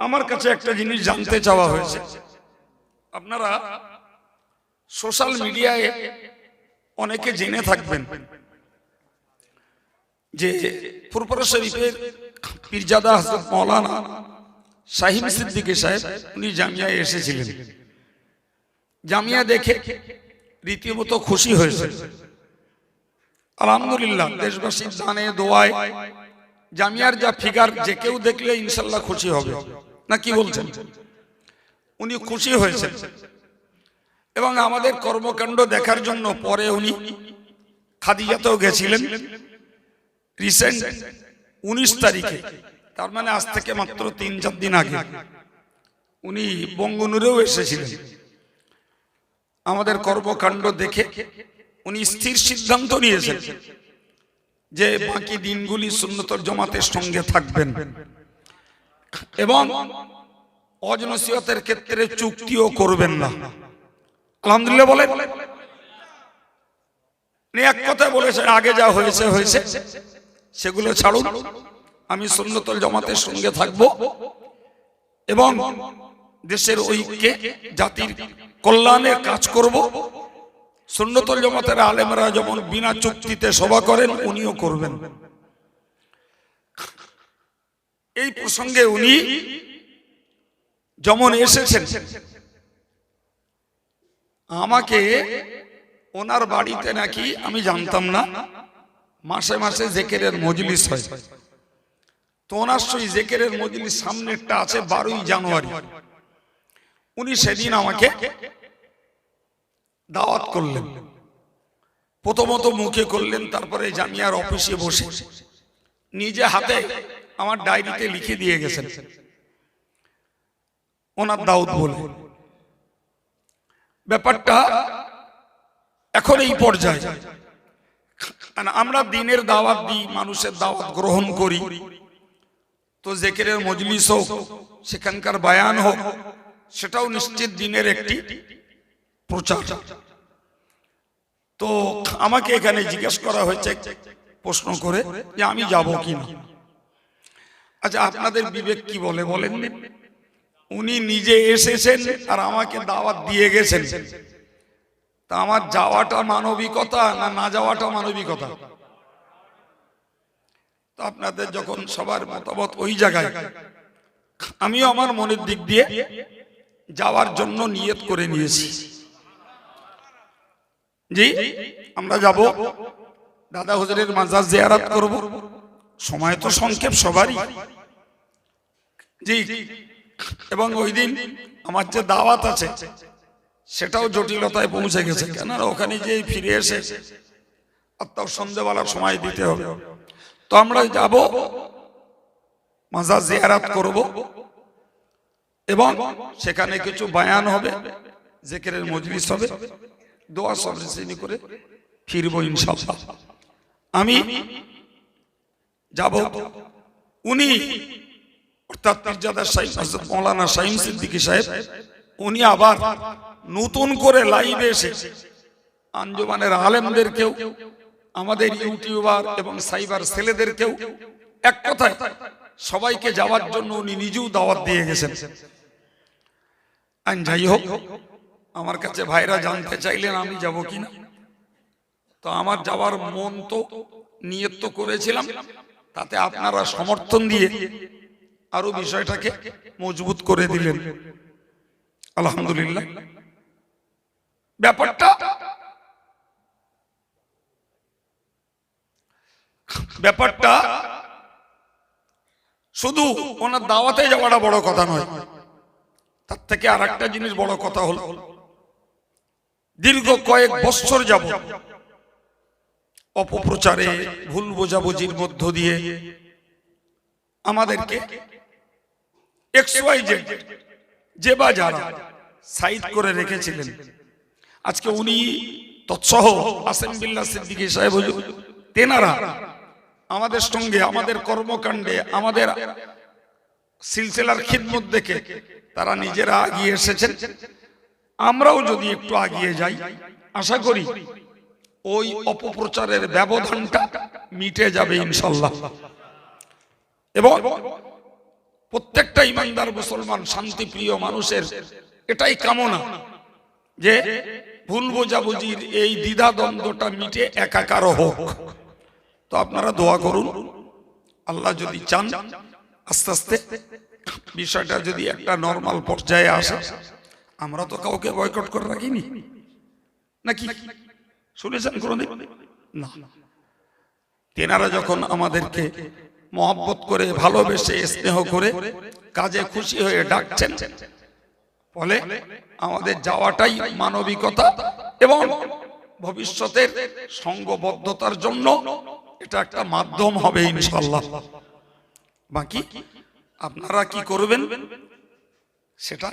আমার কাছে একটা জিনিস জানতে চাওয়া হয়েছে। আপনারা সোশ্যাল মিডিয়ায় অনেকে জেনে থাকবেন যে ফুরপুরা শরীফের পীরজাদা হজরত মৌলানা শাহিম সিদ্দিকী সাহেব, উনি জামিয়ায় এসেছিলেন। জামিয়া দেখে রীতিমতো খুশি হয়েছে। আলহামদুলিল্লাহ, দেশবাসীর দানে দোয়ায় জামিয়ার যা ফিগার, যে কেউ দেখলে ইনশাল্লাহ খুশি হবে। না কি বলছেন? উনি খুশি হয়েছেন। এবং আমাদের কর্মকাণ্ড দেখার জন্য পরে উনি খাদিজাতেও গেছিলেন। রিসেন্ট উনিশ তারিখে, তার মানে আজ থেকে মাত্র তিন চার দিন আগে, উনি বঙ্গনুরেও এসেছিলেন। আমাদের কর্মকাণ্ড দেখে উনি স্থির সিদ্ধান্ত নিয়েছেন যে বাকি দিনগুলি সুন্নতর জমাতের সঙ্গে থাকবেন। এবং অজনসিয়তের ক্ষেত্রে চুক্তিও করবেন না। আলহামদুলিল্লাহ বলেন। এক কথা বলেছেন আগে যা হয়েছে হয়েছে। সেগুলো ছাড়ুন। আমি সুন্নতল জমাতের সঙ্গে থাকব। এবং দেশের ঐক্যে, জাতির কল্যাণে কাজ করব। সুন্নতল জমাতের আলেমরা যেমন বিনা চুক্তিতে সভা করেন, উনিও করবেন। এই প্রসঙ্গে উনি যেমন এসেছেন, আমাকে ওনার বাড়িতে নাকি আমি জানতাম না, মাসে মাসে জেকেরের মজলিস হয়। তো ওনার সেই জেকেরের মজলিস সামনেরটা আছে বারোই জানুয়ারি। উনি সেদিন আমাকে দাওয়াত করলেন। প্রথমত মুখে করলেন, তারপরে জামিয়ার অফিসে বসে। নিজে হাতে আমার ডায়েরিতে লিখে দিয়ে গেছেন ওনার দাউদ বলে। ব্যাপারটা এখন এই পর্যায়ে। আমরা দিনের দাওয়াত দিই মানুষের দাওয়াত গ্রহণ করি। তো জেকেরের মজলিস হোক সেখানকার বায়ান হোক সেটাও নিশ্চিত দিনের একটি প্রচার। তো আমাকে এখানে জিজ্ঞেস করা হয়েছে প্রশ্ন করে যে আমি যাব কি না আচ্ছা আপনাদের বিবেক কি বলে, বলেন উনি নিজে এসেছেন আর আমাকে দাওয়াত দিয়ে গেছেন। তা আমার যাওয়াটা মানবিকতা না না যাওয়াটা মানবিকতা? তো আপনাদের যখন সবার মতামত ওই জায়গায়, আমিও আমার মনের দিক দিয়ে যাওয়ার জন্য নিয়ত করে নিয়েছি। জি, আমরা যাব। দাদা হুজুরের মাজার জিয়ারাত করব। সময় তো সংক্ষেপ সবারই। জি। এবং ওই দিন আমার যে দাওয়াত আছে, সেটাও জটিলতায় পৌঁছে গেছে। কেননা ওখানে যে ফিরে এসে আত্মার সন্ধ্যেবেলার সময় দিতে হবে। তো আমরা যাব, মাজার জিয়ারাত করব এবং সেখানে কিছু বায়ান হবে, জেকেরের মজলিস হবে, দোয়া সবরেসিনি করে ফিরবো ইনশাল্লাহ আমি যাব। উনি, অর্থাৎ পীরজাদা সাহেব হযরত মৌলানা শাহিম সিদ্দিকী সাহেব, উনি আবার নতুন করে লাইভে এসে আঞ্জুমানের আলেমদেরকেও, আমাদের ইউটিউবার এবং সাইবার ছেলেদেরকেও এক কথায় সবাইকে যাওয়ার জন্য উনি নিজেও দাওয়াত দিয়ে গেছেন। আইন যাই হোক, আমার কাছে ভাইরা জানতে চাইলেন আমি যাব কিনা। তো আমার যাওয়ার মন তো নিয়ত তো করেছিলাম। তাতে আপনারা সমর্থন দিয়ে আরও বিষয়টাকে মজবুত করে দিলেন। আলহামদুলিল্লাহ। ব্যাপারটা ব্যাপারটা শুধু ওনার দাওয়াতে যাওয়াটা বড় কথা নয়। তার থেকে আর জিনিস বড় কথা হল, দীর্ঘ কয়েক বছর যাব অপপ্রচারে, ভুল বোঝাবুঝির মধ্য দিয়ে আমাদেরকে XYZ যে বা যারা সাইড করে রেখেছিলেন। আজকে উনি তৎসহ আসেম বিল্লাহ সিদ্দিকী সাহেব তেনারা আমাদের সঙ্গে, আমাদের কর্মকাণ্ডে, আমাদের সিলসিলার খিদমত দেখে তারা নিজেরা এগিয়ে এসেছেন। আমরাও যদি একটু আগিয়ে যাই, আশা করি ওই অপপ্রচারের ব্যবধানটা মিটে যাবে ইনশাল্লাহ। এবং প্রত্যেকটা ইমানদার মুসলমান, শান্তিপ্রিয় মানুষের এটাই কামনা যে ভুল বোঝাবুঝির এই দ্বিধা দ্বন্দ্বটা মিটে একাকার হোক। তো আপনারা দোয়া করুন, আল্লাহ যদি চান, আস্তে আস্তে বিষয়টা যদি একটা নর্মাল পর্যায়ে আসে, আমরা তো কাউকে বয়কট করে রাখিনি। নাকি? শুনেছেন কোনদিন? না। তেনারা যখন আমাদেরকে মহব্বত করে ভালোবেসে স্নেহ করে কাজে খুশি হয়ে ডাকছেন ফলে আমাদের যাওয়াটাই মানবিকতা এবং ভবিষ্যতের সঙ্গবদ্ধতার জন্য এটা একটা মাধ্যম হবে ইনশাল্লাহ বাকি আপনারা কি করবেন? সেটা